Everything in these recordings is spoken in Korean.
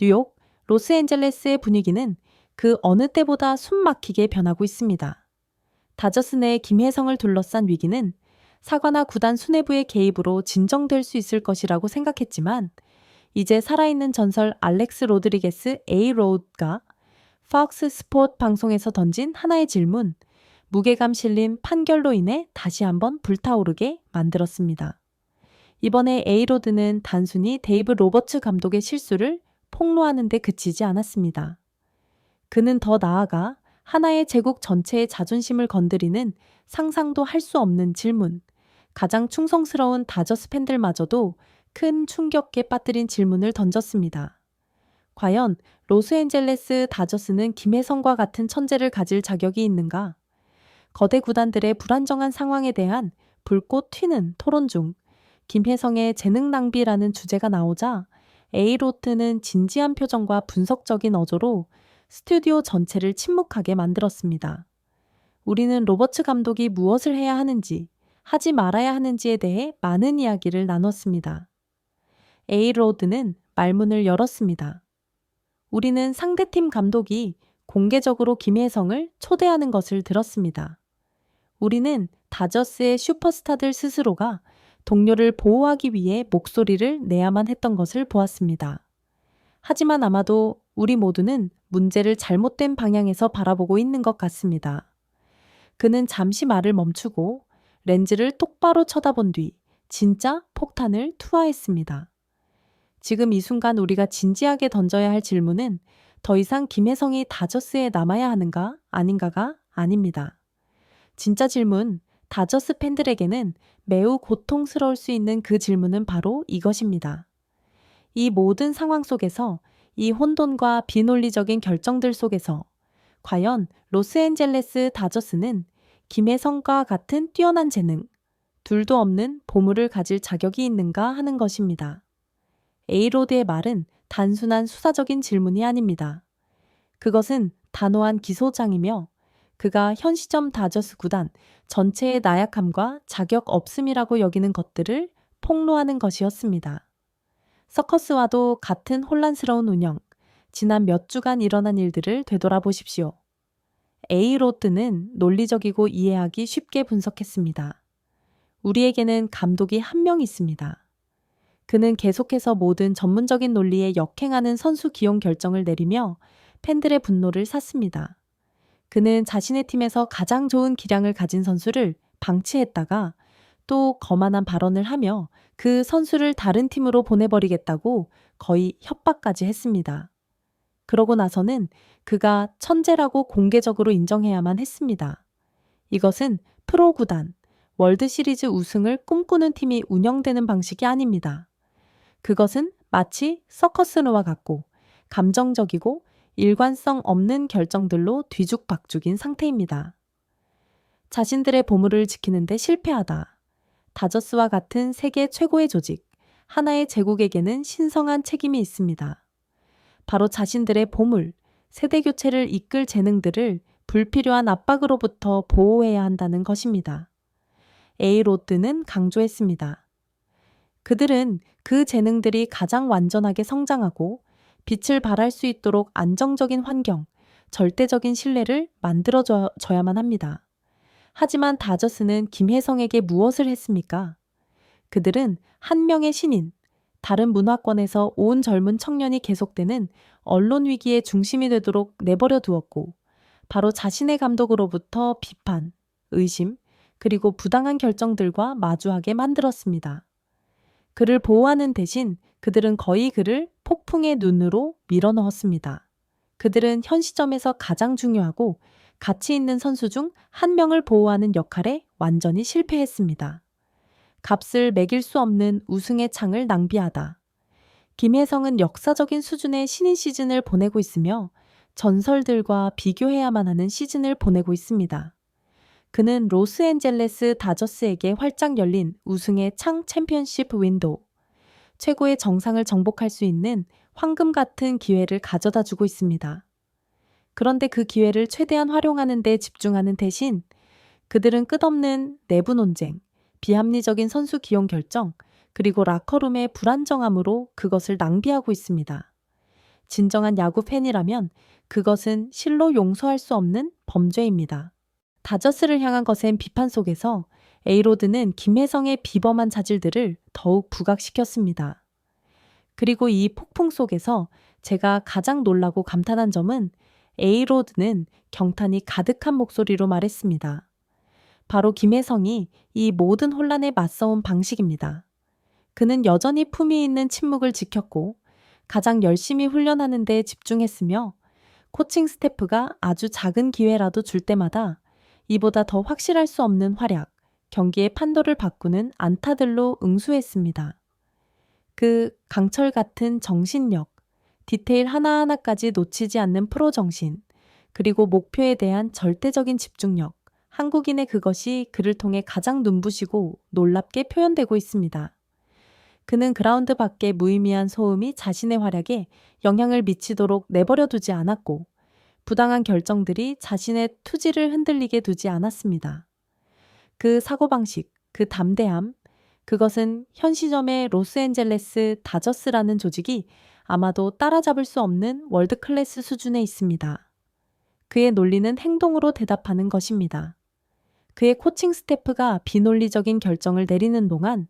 뉴욕, 로스앤젤레스의 분위기는 그 어느 때보다 숨막히게 변하고 있습니다. 다저스 내 김혜성을 둘러싼 위기는 사과나 구단 수뇌부의 개입으로 진정될 수 있을 것이라고 생각했지만 이제 살아있는 전설 알렉스 로드리게스 A 로드가 팍스 스포츠 방송에서 던진 하나의 질문, 무게감 실린 판결로 인해 다시 한번 불타오르게 만들었습니다. 이번에 에이로드는 단순히 데이브 로버츠 감독의 실수를 폭로하는 데 그치지 않았습니다. 그는 더 나아가 하나의 제국 전체의 자존심을 건드리는 상상도 할 수 없는 질문, 가장 충성스러운 다저스 팬들마저도 큰 충격에 빠뜨린 질문을 던졌습니다. 과연 로스앤젤레스 다저스는 김혜성과 같은 천재를 가질 자격이 있는가? 거대 구단들의 불안정한 상황에 대한 불꽃 튀는 토론 중 김혜성의 재능 낭비라는 주제가 나오자 에이로트는 진지한 표정과 분석적인 어조로 스튜디오 전체를 침묵하게 만들었습니다. 우리는 로버츠 감독이 무엇을 해야 하는지, 하지 말아야 하는지에 대해 많은 이야기를 나눴습니다. 에이로드는 말문을 열었습니다. 우리는 상대팀 감독이 공개적으로 김혜성을 초대하는 것을 들었습니다. 우리는 다저스의 슈퍼스타들 스스로가 동료를 보호하기 위해 목소리를 내야만 했던 것을 보았습니다. 하지만 아마도 우리 모두는 문제를 잘못된 방향에서 바라보고 있는 것 같습니다. 그는 잠시 말을 멈추고 렌즈를 똑바로 쳐다본 뒤 진짜 폭탄을 투하했습니다. 지금 이 순간 우리가 진지하게 던져야 할 질문은 더 이상 김혜성이 다저스에 남아야 하는가 아닌가가 아닙니다. 진짜 질문, 다저스 팬들에게는 매우 고통스러울 수 있는 그 질문은 바로 이것입니다. 이 모든 상황 속에서 이 혼돈과 비논리적인 결정들 속에서 과연 로스앤젤레스 다저스는 김혜성과 같은 뛰어난 재능, 둘도 없는 보물을 가질 자격이 있는가 하는 것입니다. 에이로드의 말은 단순한 수사적인 질문이 아닙니다. 그것은 단호한 기소장이며 그가 현 시점 다저스 구단 전체의 나약함과 자격 없음이라고 여기는 것들을 폭로하는 것이었습니다. 서커스와도 같은 혼란스러운 운영, 지난 몇 주간 일어난 일들을 되돌아보십시오. 에이로트는 논리적이고 이해하기 쉽게 분석했습니다. 우리에게는 감독이 한 명 있습니다. 그는 계속해서 모든 전문적인 논리에 역행하는 선수 기용 결정을 내리며 팬들의 분노를 샀습니다. 그는 자신의 팀에서 가장 좋은 기량을 가진 선수를 방치했다가 또 거만한 발언을 하며 그 선수를 다른 팀으로 보내버리겠다고 거의 협박까지 했습니다. 그러고 나서는 그가 천재라고 공개적으로 인정해야만 했습니다. 이것은 프로 구단, 월드 시리즈 우승을 꿈꾸는 팀이 운영되는 방식이 아닙니다. 그것은 마치 서커스로와 같고 감정적이고 일관성 없는 결정들로 뒤죽박죽인 상태입니다. 자신들의 보물을 지키는데 실패하다. 다저스와 같은 세계 최고의 조직, 하나의 제국에게는 신성한 책임이 있습니다. 바로 자신들의 보물, 세대 교체를 이끌 재능들을 불필요한 압박으로부터 보호해야 한다는 것입니다. 에이로트는 강조했습니다. 그들은 그 재능들이 가장 완전하게 성장하고 빛을 발할 수 있도록 안정적인 환경, 절대적인 신뢰를 만들어줘야만 합니다. 하지만 다저스는 김혜성에게 무엇을 했습니까? 그들은 한 명의 신인, 다른 문화권에서 온 젊은 청년이 계속되는 언론 위기의 중심이 되도록 내버려 두었고, 바로 자신의 감독으로부터 비판, 의심, 그리고 부당한 결정들과 마주하게 만들었습니다. 그를 보호하는 대신 그들은 거의 그를 폭풍의 눈으로 밀어넣었습니다. 그들은 현 시점에서 가장 중요하고 가치 있는 선수 중 한 명을 보호하는 역할에 완전히 실패했습니다. 값을 매길 수 없는 우승의 창을 낭비하다. 김혜성은 역사적인 수준의 신인 시즌을 보내고 있으며 전설들과 비교해야만 하는 시즌을 보내고 있습니다. 그는 로스앤젤레스 다저스에게 활짝 열린 우승의 창 챔피언십 윈도우, 최고의 정상을 정복할 수 있는 황금 같은 기회를 가져다 주고 있습니다. 그런데 그 기회를 최대한 활용하는 데 집중하는 대신 그들은 끝없는 내부 논쟁, 비합리적인 선수 기용 결정, 그리고 라커룸의 불안정함으로 그것을 낭비하고 있습니다. 진정한 야구 팬이라면 그것은 실로 용서할 수 없는 범죄입니다. 다저스를 향한 거센 비판 속에서 에이로드는 김혜성의 비범한 자질들을 더욱 부각시켰습니다. 그리고 이 폭풍 속에서 제가 가장 놀라고 감탄한 점은 에이로드는 경탄이 가득한 목소리로 말했습니다. 바로 김혜성이 이 모든 혼란에 맞서온 방식입니다. 그는 여전히 품위 있는 침묵을 지켰고 가장 열심히 훈련하는 데 집중했으며 코칭 스태프가 아주 작은 기회라도 줄 때마다 이보다 더 확실할 수 없는 활약, 경기의 판도를 바꾸는 안타들로 응수했습니다. 그 강철 같은 정신력, 디테일 하나하나까지 놓치지 않는 프로 정신, 그리고 목표에 대한 절대적인 집중력, 한국인의 그것이 그를 통해 가장 눈부시고 놀랍게 표현되고 있습니다. 그는 그라운드 밖의 무의미한 소음이 자신의 활약에 영향을 미치도록 내버려 두지 않았고, 부당한 결정들이 자신의 투지를 흔들리게 두지 않았습니다. 그 사고방식, 그 담대함, 그것은 현 시점의 로스앤젤레스 다저스라는 조직이 아마도 따라잡을 수 없는 월드클래스 수준에 있습니다. 그의 논리는 행동으로 대답하는 것입니다. 그의 코칭 스태프가 비논리적인 결정을 내리는 동안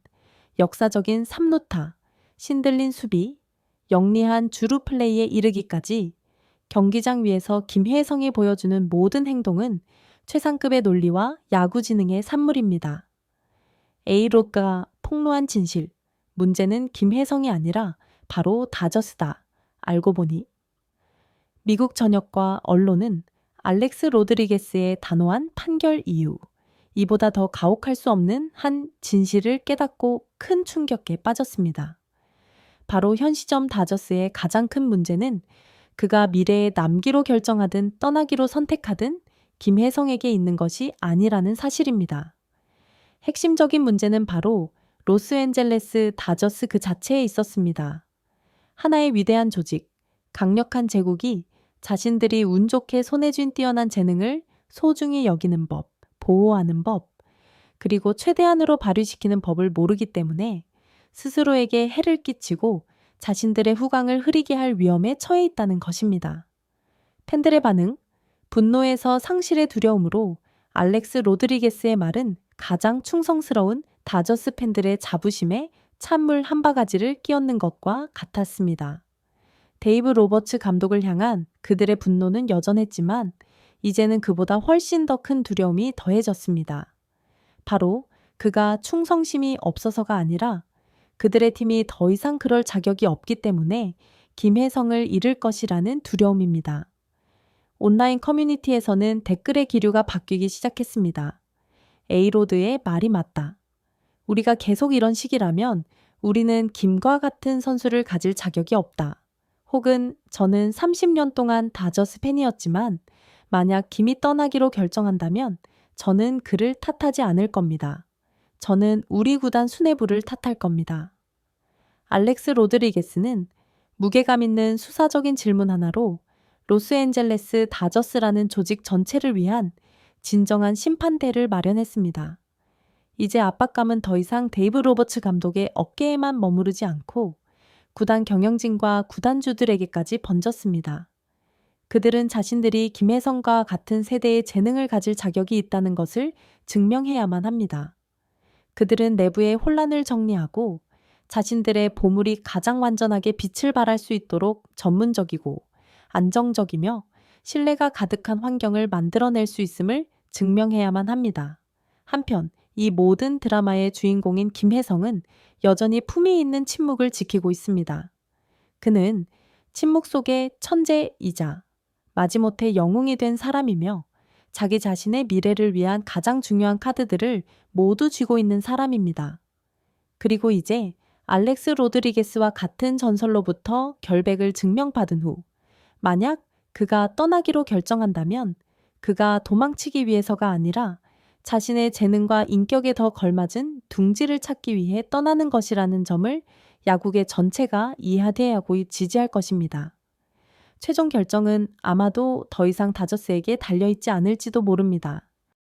역사적인 3루타, 신들린 수비, 영리한 주루 플레이에 이르기까지 경기장 위에서 김혜성이 보여주는 모든 행동은 최상급의 논리와 야구 지능의 산물입니다. A로가 폭로한 진실, 문제는 김혜성이 아니라 바로 다저스다. 알고 보니. 미국 전역과 언론은 알렉스 로드리게스의 단호한 판결 이유, 이보다 더 가혹할 수 없는 한 진실을 깨닫고 큰 충격에 빠졌습니다. 바로 현 시점 다저스의 가장 큰 문제는 그가 미래에 남기로 결정하든 떠나기로 선택하든 김혜성에게 있는 것이 아니라는 사실입니다. 핵심적인 문제는 바로 로스앤젤레스 다저스 그 자체에 있었습니다. 하나의 위대한 조직, 강력한 제국이 자신들이 운 좋게 손에 쥔 뛰어난 재능을 소중히 여기는 법, 보호하는 법, 그리고 최대한으로 발휘시키는 법을 모르기 때문에 스스로에게 해를 끼치고 자신들의 후광을 흐리게 할 위험에 처해 있다는 것입니다. 팬들의 반응, 분노에서 상실의 두려움으로 알렉스 로드리게스의 말은 가장 충성스러운 다저스 팬들의 자부심에 찬물 한 바가지를 끼얹는 것과 같았습니다. 데이브 로버츠 감독을 향한 그들의 분노는 여전했지만 이제는 그보다 훨씬 더 큰 두려움이 더해졌습니다. 바로 그가 충성심이 없어서가 아니라 그들의 팀이 더 이상 그럴 자격이 없기 때문에 김혜성을 잃을 것이라는 두려움입니다. 온라인 커뮤니티에서는 댓글의 기류가 바뀌기 시작했습니다. 에이로드의 말이 맞다. 우리가 계속 이런 식이라면 우리는 김과 같은 선수를 가질 자격이 없다. 혹은 저는 30년 동안 다저스 팬이었지만 만약 김이 떠나기로 결정한다면 저는 그를 탓하지 않을 겁니다. 저는 우리 구단 수뇌부를 탓할 겁니다. 알렉스 로드리게스는 무게감 있는 수사적인 질문 하나로 로스앤젤레스 다저스라는 조직 전체를 위한 진정한 심판대를 마련했습니다. 이제 압박감은 더 이상 데이브 로버츠 감독의 어깨에만 머무르지 않고 구단 경영진과 구단주들에게까지 번졌습니다. 그들은 자신들이 김혜성과 같은 세대의 재능을 가질 자격이 있다는 것을 증명해야만 합니다. 그들은 내부의 혼란을 정리하고 자신들의 보물이 가장 완전하게 빛을 발할 수 있도록 전문적이고 안정적이며 신뢰가 가득한 환경을 만들어낼 수 있음을 증명해야만 합니다. 한편 이 모든 드라마의 주인공인 김혜성은 여전히 품위 있는 침묵을 지키고 있습니다. 그는 침묵 속의 천재이자 마지못해 영웅이 된 사람이며 자기 자신의 미래를 위한 가장 중요한 카드들을 모두 쥐고 있는 사람입니다. 그리고 이제 알렉스 로드리게스와 같은 전설로부터 결백을 증명받은 후, 만약 그가 떠나기로 결정한다면 그가 도망치기 위해서가 아니라 자신의 재능과 인격에 더 걸맞은 둥지를 찾기 위해 떠나는 것이라는 점을 야구계 전체가 이해해야 하고 지지할 것입니다. 최종 결정은 아마도 더 이상 다저스에게 달려있지 않을지도 모릅니다.